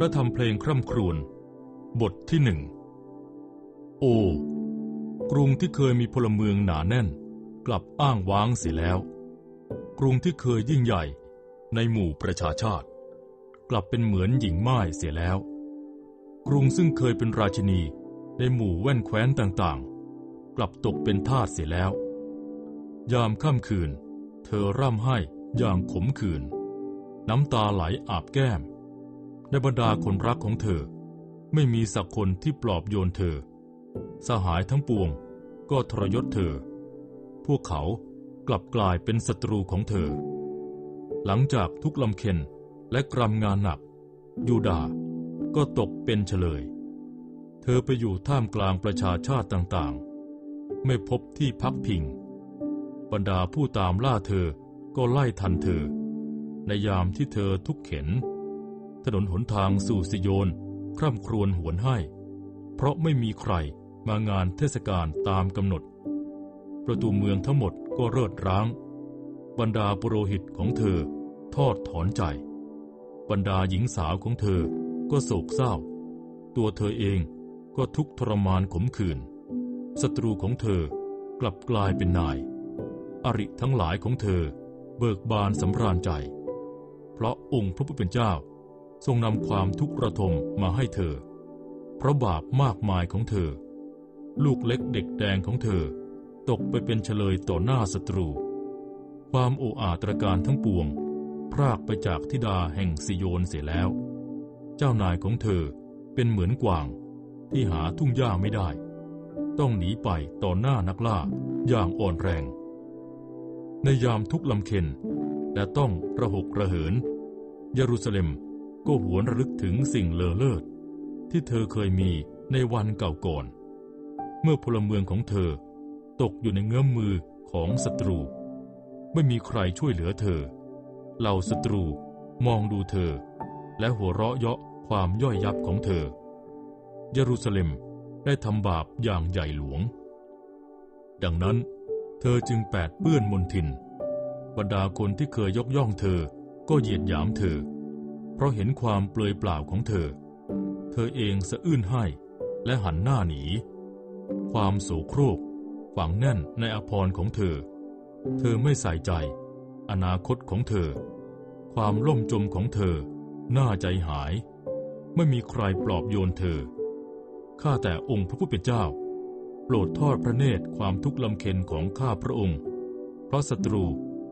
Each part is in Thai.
และทำเพลงคร่ำครวญบทที่หนึ่งโอกรุงที่เคยมีพลเมืองหนาแน่น กลับอ้างว้างเสียแล้ว กรุงที่เคยยิ่งใหญ่ในหมู่ประชาชาติ กลับเป็นเหมือนหญิงไม่ายเสียแล้ว กรุงซึ่งเคยเป็นราชินีในหมู่แว่นแคว้นต่างๆ กลับตกเป็นทาสเสียแล้ว ยามค่ำคืน เธอร่ำไห้อย่างขมขื่นน้ำตาไหลอาบแก้ม ในบรรดาคนรักของเธอ ไม่มีสักคนที่ปลอบโยนเธอ สหายทั้งปวงก็ทรยศเธอ พวกเขากลับกลายเป็นศัตรูของเธอ หลังจากทุกลำเค็นและกรำงานหนัก ยูดาห์ก็ตกเป็นเฉลย เธอไปอยู่ท่ามกลางประชาชาติต่างๆ ไม่พบที่พักพิง บรรดาผู้ตามล่าเธอก็ไล่ทันเธอ ในยามที่เธอทุกข์เข็น ถนนหนทางสู่สิโยน คร่ำครวญหวนให้ เพราะไม่มีใครมางานเทศกาลตามกำหนด ประตูเมืองทั้งหมดก็เริดร้าง บรรดาปุโรหิตของเธอทอดถอนใจ บรรดาหญิงสาวของเธอก็โศกเศร้า ตัวเธอเองก็ทุกข์ทรมานขมขื่นศัตรูของเธอกลับกลายเป็นนาย อริทั้งหลายของเธอเบิกบานสำราญใจ เพราะองค์พระผู้เป็นเจ้า ทรงนำความทุกข์ระทมมาให้เธอ เพราะบาปมากมายของเธอ ลูกเล็กเด็กแดงของเธอ ตกไปเป็นเฉลยต่อหน้าศัตรู ความโออาตรการทั้งปวง พรากไปจากธิดาแห่งสิโยนเสียแล้ว เจ้านายของเธอเป็นเหมือนกวาง ที่หาทุ่งหญ้าไม่ได้ ต้องหนีไปต่อหน้านักล่าอย่างอ่อนแรง ในยามทุกลำเค็นและต้องระหกระเหิน เยรูซาเล็ม ก็หวนระลึกถึงสิ่งเลอเลิศที่เธอเคยมีในวันเก่าก่อน เมื่อพลเมืองของเธอ ตกอยู่ในเงื้อมมือของศัตรู ไม่มีใครช่วยเหลือเธอ เหล่าศัตรูมองดูเธอ และหัวเราะเยาะความย่อยยับของเธอ เยรูซาเล็มได้ทำบาปอย่างใหญ่หลวง ดังนั้น เธอจึงแปดเปื้อนมนทิน บรรดาคนที่เคยยกย่องเธอก็เหยียดหยามเธอ เพราะเห็นความเปลือยเปล่าของเธอ เธอเองสะอื้นให้และหันหน้าหนี ความโสโครกฝังแน่นในอภรของเธอ เธอไม่ใส่ใจ อนาคตของเธอ ความล่มจมของเธอน่าใจหาย ไม่มีใครปลอบโยนเธอ ข้าแต่องค์พระผู้เป็นเจ้า โปรดทอดพระเนตรความทุกข์ลำเค็นของข้าพระองค์ เพราะศัตรู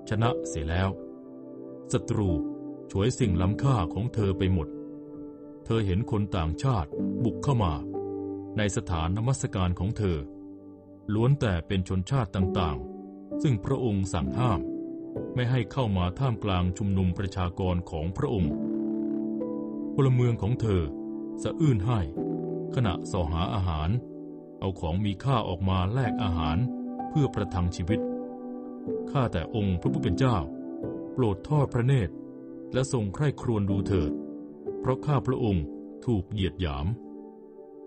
ชนะเสียแล้ว ศัตรู ฉวยสิ่งล้ำค่าของเธอไปหมด เธอเห็นคนต่างชาติบุกเข้ามา ในสถานนมัสการของเธอ ล้วนแต่เป็นชนชาติต่างๆ ซึ่งพระองค์สั่งห้าม ไม่ให้เข้ามาท่ามกลางชุมนุมประชากรของพระองค์พลเมืองของเธอสะอื้นให้ ขณะสอหาอาหาร เอาของมีค่าออกมาแลกอาหารเพื่อประทังชีวิตข้าแต่องค์พระผู้เป็นเจ้า โปรดทอดพระเนตร และทรงใคร่ครวญดูเถิด เพราะข้าพระองค์ถูกเหยียดหยาม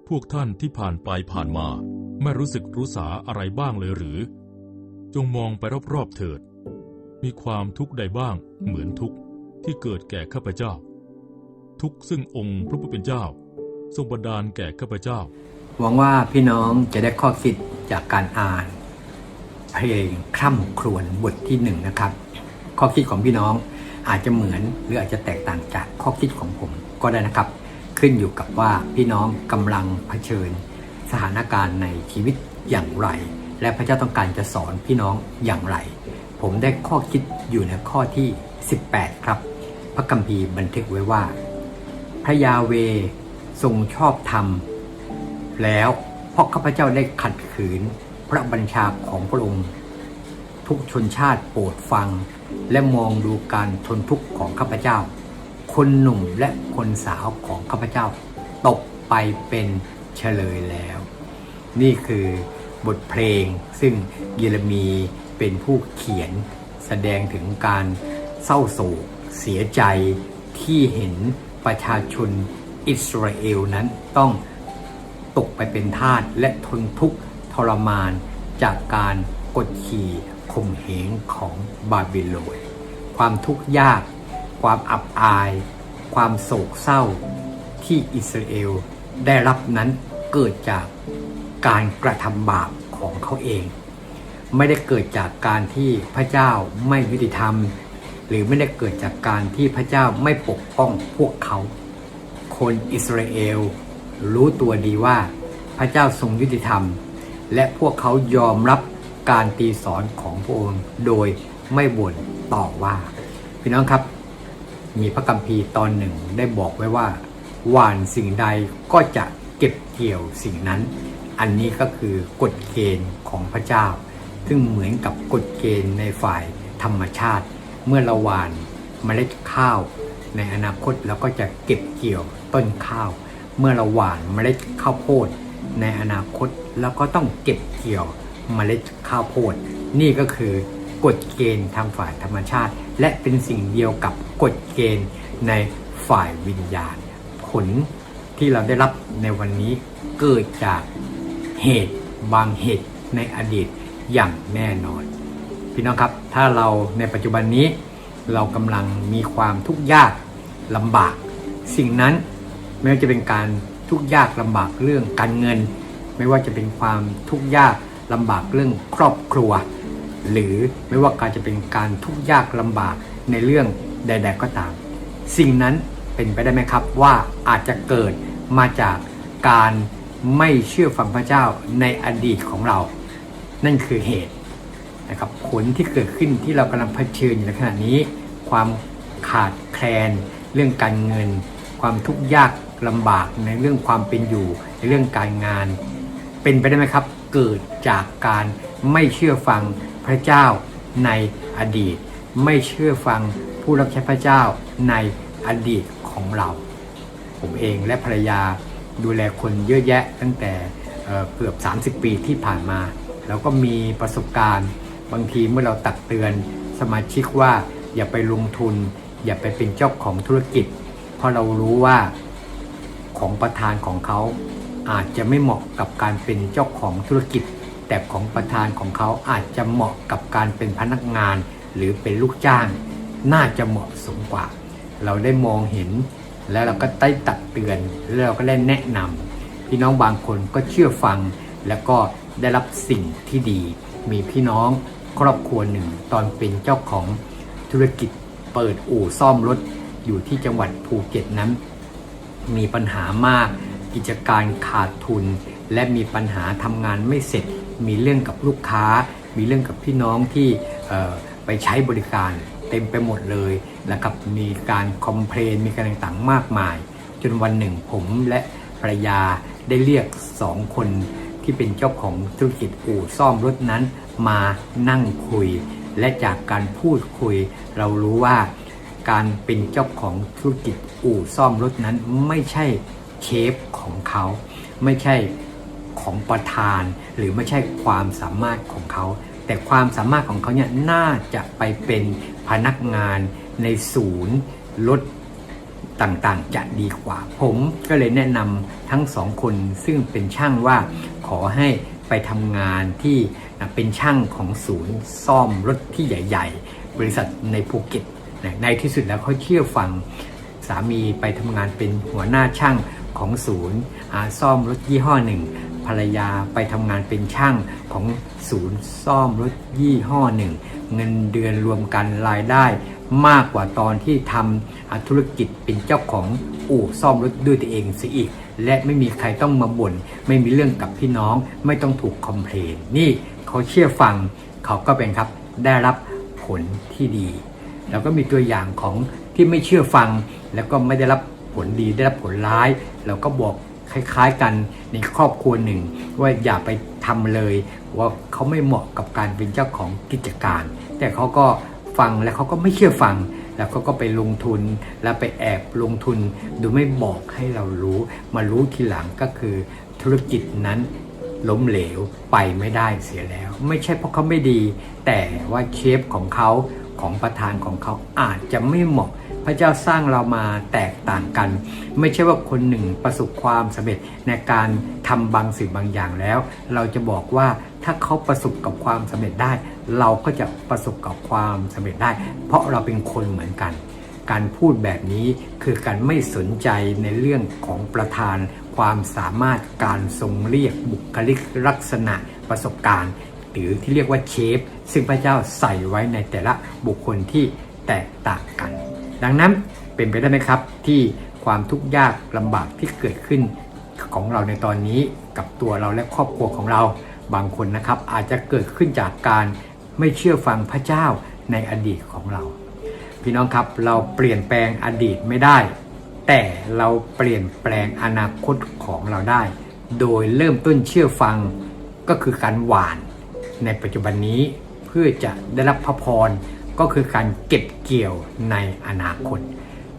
พวกท่านที่ผ่านไปผ่านมาไม่รู้สึกรู้สาอะไรบ้างเลยหรือ จงมองไปรอบๆเถิด มีความทุกข์ใดบ้างเหมือนทุกข์ที่เกิดแก่ข้าพเจ้า ทุกข์ซึ่งองค์พระผู้เป็นเจ้า ทรงบันดาลแก่ข้าพเจ้า หวังว่าพี่น้องจะได้ข้อคิดจากการอ่าน เพลงคร่ำครวญบทที่หนึ่งนะครับ ข้อคิดของพี่น้อง อาจจะเหมือนหรืออาจจะแตกต่างจากข้อคิดของผมก็ได้นะครับ ขึ้นอยู่กับว่าพี่น้องกำลังเผชิญ สถานการณ์ในชีวิตอย่างไร และพระเจ้าต้องการจะสอนพี่น้องอย่างไร ผมได้ข้อคิดอยู่ในข้อที่ 18 ครับ พระคัมภีร์บันทึกไว้ว่า พระยาเวทรงชอบธรรม แล้วเพราะข้าพเจ้าได้ขัดขืนพระบัญชาของพระองค์ ทุกชนชาติโปรดฟัง และมองดูการทนทุกข์ของข้าพเจ้า คนหนุ่มและคนสาวของข้าพเจ้า ตกไปเป็นเฉลยแล้ว นี่คือบทเพลงซึ่งเยเรมีเป็นผู้เขียนแสดงถึงการเศร้าโศกเสียใจที่เห็นประชาชนอิสราเอลนั้นต้องตกไปเป็นทาสและทนทุกข์ทรมานจากการกดขี่ ข่มเหงของบาบิโลนความทุกข์ยาก ความอับอาย ความโศกเศร้า ที่อิสราเอลได้รับนั้นเกิดจากการกระทำบาปของเขาเอง ไม่ได้เกิดจากการที่พระเจ้าไม่ยุติธรรม หรือไม่ได้เกิดจากการที่พระเจ้าไม่ปกป้องพวกเขา คนอิสราเอลรู้ตัวดีว่าพระเจ้าทรงยุติธรรม และพวกเขายอมรับ การตีสอนของพระองค์โดยไม่บ่นต่อว่า พี่น้องครับมีพระคัมภีร์ตอนหนึ่งได้บอกไว้ว่า หวานสิ่งใดก็จะเก็บเกี่ยวสิ่งนั้น อันนี้ก็คือกฎเกณฑ์ของพระเจ้า ซึ่งเหมือนกับกฎเกณฑ์ในฝ่ายธรรมชาติ เมื่อเราหวานเมล็ดข้าว ในอนาคตเราก็จะเก็บเกี่ยวต้นข้าว เมื่อเราหวานเมล็ดข้าวโพด ในอนาคตเราก็ต้องเก็บเกี่ยว เมล็ดข้าวโพด นี่ก็คือกฎเกณฑ์ทางฝ่ายธรรมชาติ และเป็นสิ่งเดียวกับกฎเกณฑ์ในฝ่ายวิญญาณ ผลที่เราได้รับในวันนี้เกิดจากเหตุบางเหตุในอดีตอย่างแน่นอน พี่น้องครับถ้าเราในปัจจุบันนี้ เรากำลังมีความทุกข์ยากลำบาก สิ่งนั้นไม่ว่าจะเป็นการทุกข์ยากลำบากเรื่องการเงิน ไม่ว่าจะเป็นความทุกข์ยาก ลำบากเรื่องครอบครัว หรือไม่ว่าการจะเป็นการทุกข์ยากลำบากในเรื่องใด ๆ ก็ตาม สิ่งนั้นเป็นไปได้ไหมครับว่าอาจจะเกิดมาจากการไม่เชื่อฟังพระเจ้าในอดีตของเรา นั่นคือเหตุนะครับผลที่เกิดขึ้นที่เรากำลังเผชิญอยู่ในขณะนี้ ความขาดแคลน เรื่องการเงิน ความทุกข์ยากลำบากในเรื่องความเป็นอยู่ในเรื่องการงาน เป็นไปได้ไหมครับ เกิดจากการไม่เชื่อฟังพระเจ้าในอดีต ไม่เชื่อฟังผู้รับใช้พระเจ้าในอดีตของเรา ผมเองและภรรยาดูแลคนเยอะแยะตั้งแต่เอ่อเกือบ 30 ปีที่ผ่านมา แล้วก็มีประสบการณ์ บางทีเมื่อเราตักเตือนสมาชิกว่าอย่าไปลงทุน อย่าไปเป็นเจ้าของธุรกิจ เพราะเรารู้ว่าของประธานของเขา อาจจะไม่เหมาะกับการเป็นเจ้าของธุรกิจ แต่ของประธานของเขาอาจจะเหมาะกับการเป็นพนักงาน หรือเป็นลูกจ้าง น่าจะเหมาะสมกว่า เราได้มองเห็น แล้วเราก็ได้ตักเตือนแล้วเราก็ได้แนะนำพี่น้องบางคนก็เชื่อฟัง แล้วก็ได้รับสิ่งที่ดี มีพี่น้องครอบครัวหนึ่งตอนเป็นเจ้าของธุรกิจเปิดอู่ซ่อมรถอยู่ที่จังหวัดภูเก็ตนั้น มีปัญหามาก กิจการขาดทุน และมีปัญหาทำงานไม่เสร็จ มีเรื่องกับลูกค้า มีเรื่องกับพี่น้องที่ไปใช้บริการเต็มไปหมดเลยนะครับมีการคอมเพลนมีการต่างๆมากมาย จนวันหนึ่งผมและภรรยาได้เรียกสองคนที่เป็นเจ้าของธุรกิจอู่ซ่อมรถนั้นมานั่งคุย และจากการพูดคุย เรารู้ว่าการเป็นเจ้าของธุรกิจอู่ซ่อมรถนั้นไม่ใช่ เชฟของเขาไม่ใช่ของประธาน หรือไม่ใช่ความสามารถของเขา แต่ความสามารถของเขาเนี่ยน่าจะไปเป็นพนักงานในศูนย์รถต่างๆ จะดีกว่า ผมก็เลยแนะนำทั้งสองคนซึ่งเป็นช่างว่าขอให้ไปทำงานที่เป็นช่างของศูนย์ซ่อมรถที่ใหญ่ ๆ บริษัทในภูเก็ตในที่สุดแล้วเขาเชื่อฟังสามีไปทำงานเป็นหัวหน้าช่าง ของศูนย์อาซ่อมรถยี่ห้อหนึ่งภรรยาไปทำงานเป็นช่างของศูนย์ซ่อมรถยี่ห้อหนึ่งเงินเดือนรวมกันรายได้มากกว่าตอนที่ทำธุรกิจเป็นเจ้าของอู่ซ่อมรถด้วยตัวเองเสียอีก และไม่มีใครต้องมาบ่น ไม่มีเรื่องกับพี่น้อง ไม่ต้องถูกคอมเพลนนี่เขาเชื่อฟังเขาก็เป็นครับได้รับผลที่ดี แล้วก็มีตัวอย่างของที่ไม่เชื่อฟัง แล้วก็ไม่ได้รับผลดีได้รับผลร้าย เราก็บอกคล้าย ๆ กันในครอบครัวหนึ่ง ว่าอย่าไปทำเลย ว่าเขาไม่เหมาะกับการเป็นเจ้าของกิจการ แต่เขาก็ฟังแล้วเขาก็ไม่เชื่อฟัง แล้วเขาก็ไปลงทุนแล้วไปแอบลงทุนโดยไม่บอกให้เรารู้ มารู้ทีหลังก็คือธุรกิจนั้นล้มเหลวไปไม่ได้เสียแล้ว ไม่ใช่เพราะเขาไม่ดี แต่ว่าเชฟของเขาของประธานของเขาอาจจะไม่เหมาะ พระเจ้าสร้างเรามาแตกต่างกัน ไม่ใช่ว่าคนหนึ่งประสบความสำเร็จในการทำบางสิ่งบางอย่างแล้ว เราจะบอกว่าถ้าเขาประสบกับความสำเร็จได้ เราก็จะประสบกับความสำเร็จได้ เพราะเราเป็นคนเหมือนกัน การพูดแบบนี้คือการไม่สนใจในเรื่องของประธาน ความสามารถการทรงเรียกบุคลิกลักษณะประสบการณ์หรือที่เรียกว่าเชฟ ซึ่งพระเจ้าใส่ไว้ในแต่ละบุคคลที่แตกต่างกัน ดังนั้นเป็นไปได้ไหมครับ ที่ความทุกข์ยากลำบากที่เกิดขึ้นของเราในตอนนี้กับตัวเราและครอบครัวของเราบางคนนะครับ อาจจะเกิดขึ้นจากการไม่เชื่อฟังพระเจ้าในอดีตของเรา พี่น้องครับเราเปลี่ยนแปลงอดีตไม่ได้ แต่เราเปลี่ยนแปลงอนาคตของเราได้ โดยเริ่มต้นเชื่อฟังก็คือการหวานในปัจจุบันนี้เพื่อจะได้รับพระพร ก็คือการเก็บเกี่ยวในอนาคต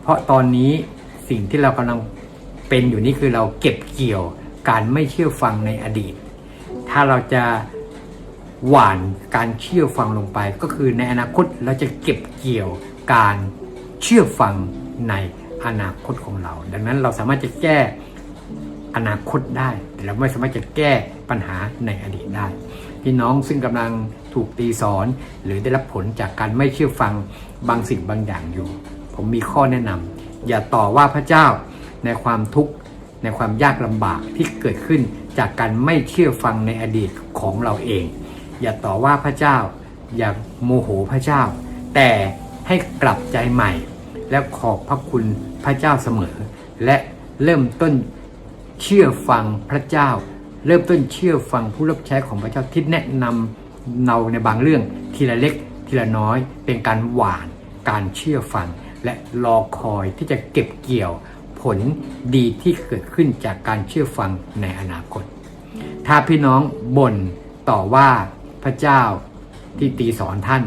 เพราะตอนนี้สิ่งที่เรากำลังเป็นอยู่นี่คือเราเก็บเกี่ยวการไม่เชื่อฟังในอดีต ถ้าเราจะหวานการเชื่อฟังลงไป ก็คือในอนาคตเราจะเก็บเกี่ยวการเชื่อฟังในอนาคตของเรา ดังนั้นเราสามารถจะแก้อนาคตได้ แต่เราไม่สามารถจะแก้ปัญหาในอดีตได้ พี่น้องซึ่งกำลัง ถูกตีสอน หรือได้รับผลจากการไม่เชื่อฟังบางสิ่งบางอย่างอยู่ ผมมีข้อแนะนำอย่าต่อว่าพระเจ้าในความทุกข์ในความยากลำบากที่เกิดขึ้นจากการไม่เชื่อฟังในอดีตของเราเอง อย่าต่อว่าพระเจ้า อย่าโมโหพระเจ้า แต่ให้กลับใจใหม่ และขอบพระคุณพระเจ้าเสมอ และเริ่มต้นเชื่อฟังพระเจ้า เริ่มต้นเชื่อฟังผู้รับใช้ของพระเจ้าที่แนะนำ เราในบางเรื่องทีละเล็กทีละน้อย เป็นการหวานการเชื่อฟัง และรอคอยที่จะเก็บเกี่ยวผลดีที่เกิดขึ้นจากการเชื่อฟังในอนาคต ถ้าพี่น้องบ่นต่อว่าพระเจ้าที่ตีสอนท่าน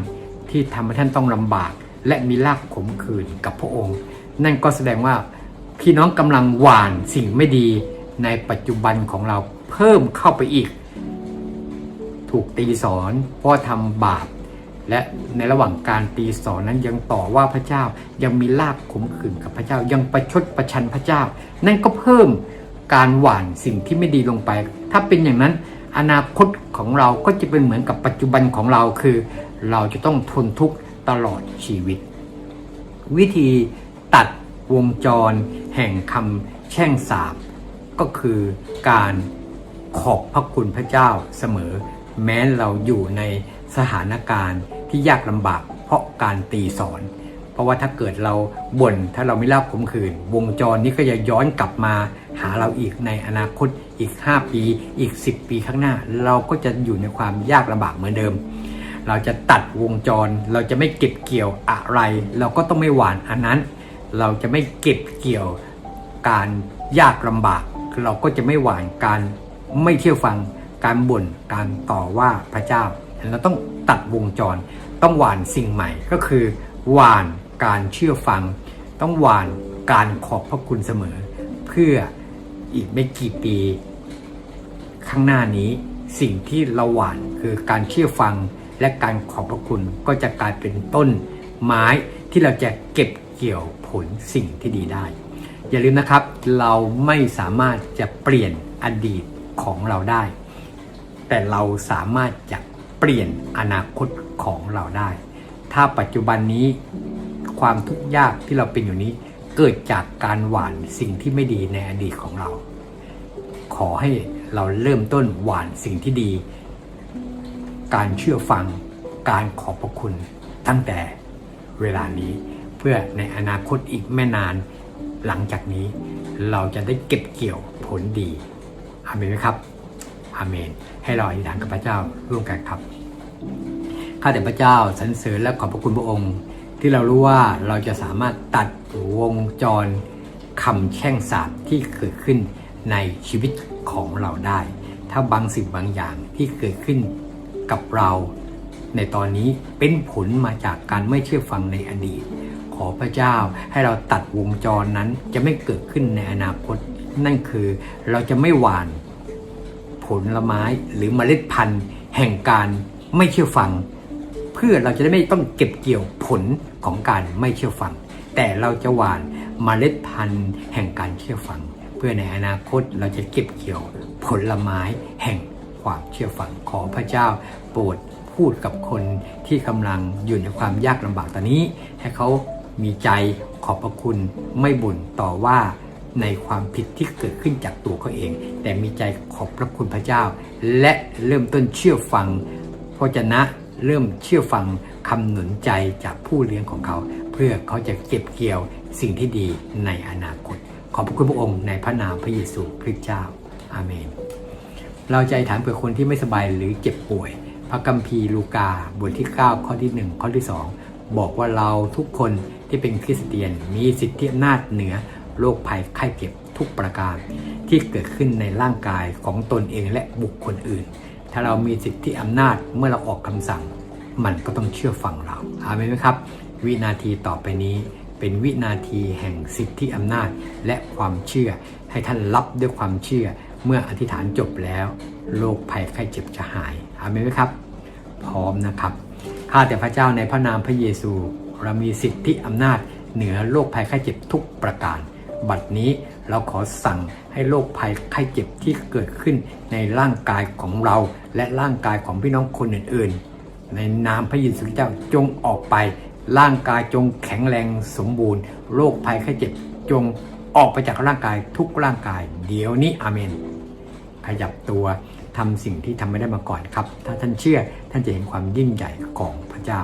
ที่ทำให้ท่านต้องลำบาก และมีลากขมขื่นกับพระองค์ นั่นก็แสดงว่าพี่น้องกำลังหว่านสิ่งไม่ดีในปัจจุบันของเราเพิ่มเข้าไปอีก ถูกตีสอนเพราะทำบาป และในระหว่างการตีสอนนั้นยังต่อว่าพระเจ้ายังมีลากขมขื่นกับพระเจ้ายังประชดประชันพระเจ้า นั่นก็เพิ่มการหว่านสิ่งที่ไม่ดีลงไป ถ้าเป็นอย่างนั้นอนาคตของเราก็จะเป็นเหมือนกับปัจจุบันของเราคือ เราจะต้องทนทุกข์ตลอดชีวิต วิธีตัดวงจรแห่งคำแช่งสาบก็คือการขอบพระคุณพระเจ้าเสมอ แม้เราอยู่ในสถานการณ์ที่ยากลำบาก เพราะการตีสอน เพราะว่าถ้าเกิดเราบ่นถ้าเราไม่รับขมขืน วงจรนี้ก็จะย้อนกลับมาหาเราอีกในอนาคตอีก 5 ปีอีก 10 ปีข้างหน้า เราก็จะอยู่ในความยากลำบากเหมือนเดิม เราจะตัดวงจร เราจะไม่เก็บเกี่ยวอะไร เราก็ต้องไม่หวานอันนั้น เราจะไม่เก็บเกี่ยวการยากลำบาก เราก็จะไม่หวานการไม่เชื่อฟัง การบ่นการต่อว่าพระเจ้าเราต้องตัดวงจร ต้องหวานสิ่งใหม่ก็คือหวานการเชื่อฟัง ต้องหวานการขอบพระคุณเสมอ เพื่ออีกไม่กี่ปี ข้างหน้านี้สิ่งที่เราหวานคือการเชื่อฟังและการขอบพระคุณก็จะกลายเป็นต้นไม้ที่เราจะเก็บเกี่ยวผลสิ่งที่ดีได้ อย่าลืมนะครับ เราไม่สามารถจะเปลี่ยนอดีตของเราได้ แต่เราสามารถจะเปลี่ยนอนาคตของเราได้ ถ้าปัจจุบันนี้ความทุกข์ยากที่เราเป็นอยู่นี้ เกิดจากการหวานสิ่งที่ไม่ดีในอดีตของเรา ขอให้เราเริ่มต้นหวานสิ่งที่ดี การเชื่อฟังการขอบพระคุณตั้งแต่เวลานี้ เพื่อในอนาคตอีกไม่นานหลังจากนี้ เราจะได้เก็บเกี่ยวผลดีอาเมนไหมครับ อาเมน ให้เราอธิษฐานกับพระเจ้าร่วมกันครับ ข้าแต่พระเจ้าสรรเสริญและขอบพระคุณพระองค์ ที่เรารู้ว่าเราจะสามารถตัดวงจรคำแช่งสาบที่เกิดขึ้นในชีวิตของเราได้ ถ้าบางสิ่งบางอย่างที่เกิดขึ้นกับเราในตอนนี้เป็นผลมาจากการไม่เชื่อฟังในอดีต ขอพระเจ้าให้เราตัดวงจรนั้นจะไม่เกิดขึ้นในอนาคต นั่นคือเราจะไม่หวาน ผลไม้หรือเมล็ดพันธุ์ แห่งการไม่เชื่อฟัง เพื่อเราจะได้ไม่ต้องเก็บเกี่ยวผลของการไม่เชื่อฟัง แต่เราจะหว่านเมล็ดพันธุ์แห่งการเชื่อฟัง เพื่อในอนาคตเราจะเก็บเกี่ยวผลไม้แห่งความเชื่อฟังขอพระเจ้าโปรดพูดกับคนที่กำลังอยู่ในความยากลำบากตอนนี้ ให้เขามีใจขอบพระคุณไม่บ่นต่อว่า ในความผิดที่เกิดขึ้นจากตัวเขาเอง แต่มีใจขอบพระคุณพระเจ้า และเริ่มต้นเชื่อฟังพระเจนะเริ่มเชื่อฟังคำหนุนใจจากผู้เลี้ยงของเขา เพื่อเขาจะเก็บเกี่ยวสิ่งที่ดีในอนาคต ขอบพระคุณพระองค์ในพระนามพระเยซูคริสต์เจ้า อาเมน เราใจถามเผื่อคนที่ไม่สบายหรือเจ็บป่วย พระกัมภีร์ลูกาบทที่ 9 ข้อที่ 1 ข้อที่ 2 บอกว่าเราทุกคนที่เป็นคริสเตียนมีสิทธิอำนาจเหนือ โรคภัยไข้เจ็บทุกประการ ที่เกิดขึ้นในร่างกายของตนเองและบุคคลอื่น ถ้าเรามีสิทธิอำนาจเมื่อเราออกคำสั่ง มันก็ต้องเชื่อฟังเราอาเมนไหมครับ วินาทีต่อไปนี้เป็นวินาทีแห่งสิทธิอำนาจและความเชื่อ ให้ท่านรับด้วยความเชื่อ เมื่ออธิษฐานจบแล้วโรคภัยไข้เจ็บจะหายอาเมนไหมครับ พร้อมนะครับข้าแต่พระเจ้าในพระนามพระเยซู เรามีสิทธิอำนาจเหนือโรคภัยไข้เจ็บทุกประการ บัดนี้เราขอสั่งให้โรคภัยไข้เจ็บที่เกิดขึ้นในร่างกายของเราและร่างกายของพี่น้องคนอื่นๆ ในนามพระเยซูคริสต์เจ้าจงออกไป ร่างกายจงแข็งแรงสมบูรณ์ โรคภัยไข้เจ็บจงออกไปจากร่างกายทุกร่างกาย เดี๋ยวนี้อาเมน ขยับตัวทำสิ่งที่ทำไม่ได้มาก่อนครับ ถ้าท่านเชื่อท่านจะเห็นความยิ่งใหญ่ของพระเจ้า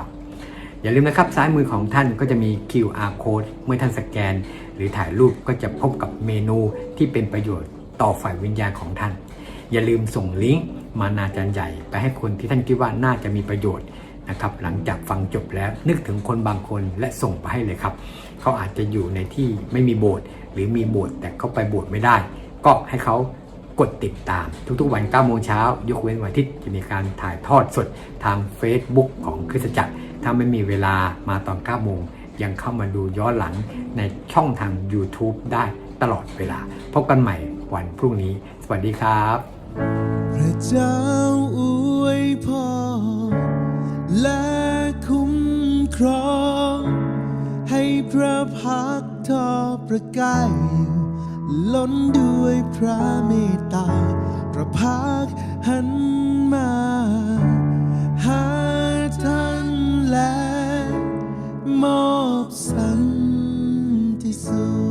อย่าลืมนะครับซ้ายมือของท่านก็จะมี QR code เมื่อท่านสแกน รือถ่ายรูปก็จะพบกับเมนูที่เป็นประโยชน์ต่อฝ่ายวิญญาณของท่าน อย่าลืมส่งลิงก์มานาจารย์ใหญ่ ไปให้คนที่ท่านคิดว่าน่าจะมีประโยชน์นะครับหลังจากฟังจบแล้วนึกถึงคนบางคนและส่งไปให้เลยครับ เขาอาจจะอยู่ในที่ไม่มีโบสถ์หรือมีโบสถ์แต่เขาไปโบสถ์ไม่ได้ ก็ให้เขากดติดตาม ทุกๆวัน9โมงเช้ายกเว้นวันอาทิตย์จะมีการถ่ายทอดสดทาง Facebook ของคริสตจักร ถ้าไม่มีเวลามาตอน9โมง ยังเข้ามาดูย้อนหลังในช่องทาง YouTube ได้ตลอดเวลา พบกันใหม่วันพรุ่งนี้ สวัสดีครับ พระเจ้าอวยพรและคุ้มครอง ให้พระพักทอประกายล้นด้วยพระเมตตา พระพักหันมา มอบสันติสุข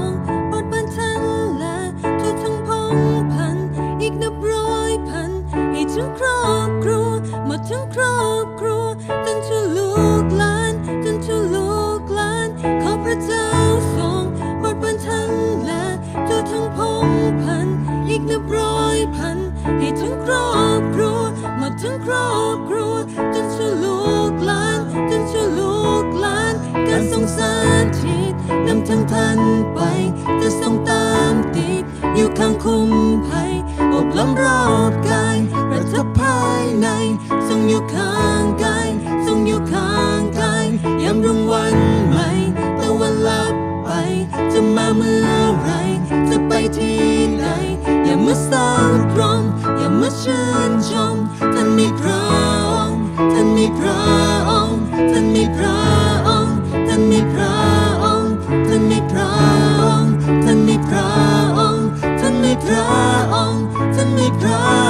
นให้ทั้งครอบครัวหมดทั้งครอบครัวจนชั่วลูกหลานจนชั่วลูกหลานขอพระเจ้าทรงโปรดบันทันและทั่วทั้งพงพันอีกนับร้อยพันให้ทั้งครอบครัวหมดทั้งครอบครัวจนชั่วลูกหลานจนชั่วลูกหลานการทรงสาธิตนำทางท่านไปจะทรงตามติดอยู่ข้างคุ้มภัยอบล้อมรอบกาย อยู่ข้างกายทรงอยู่ข้างกายยามรุ่งวันใหม่ตะวันลับไป จะมาเมื่อไร จะไปที่ไหน อย่ามาเศร้าตรมอย่ามาชื่นชมท่านมีพระองค์ท่านมีพระองค์ท่านมีพระองค์ท่านมีพระองค์ท่านมีพระองค์ท่านมีพระองค์ท่านมีพระองค์ท่านมีพระ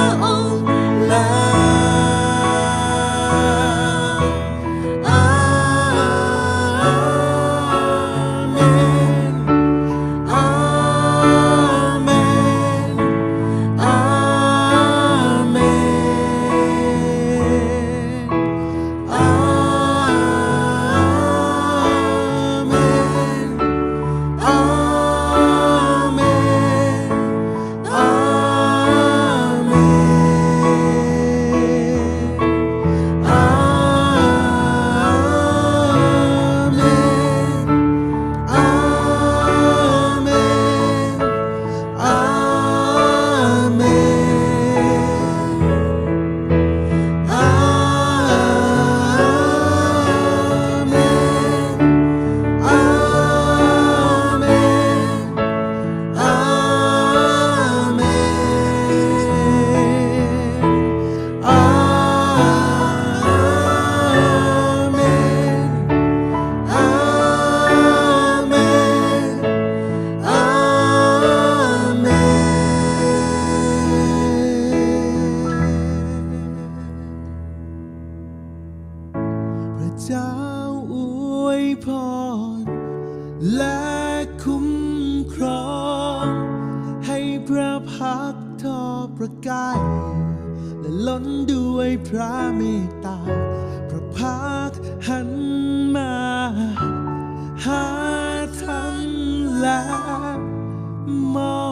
ให้พร และคุ้มครอง ให้พระพักทอประกายและล้นด้วยพระเมตตา พระพักหันมา หาท่านและมอง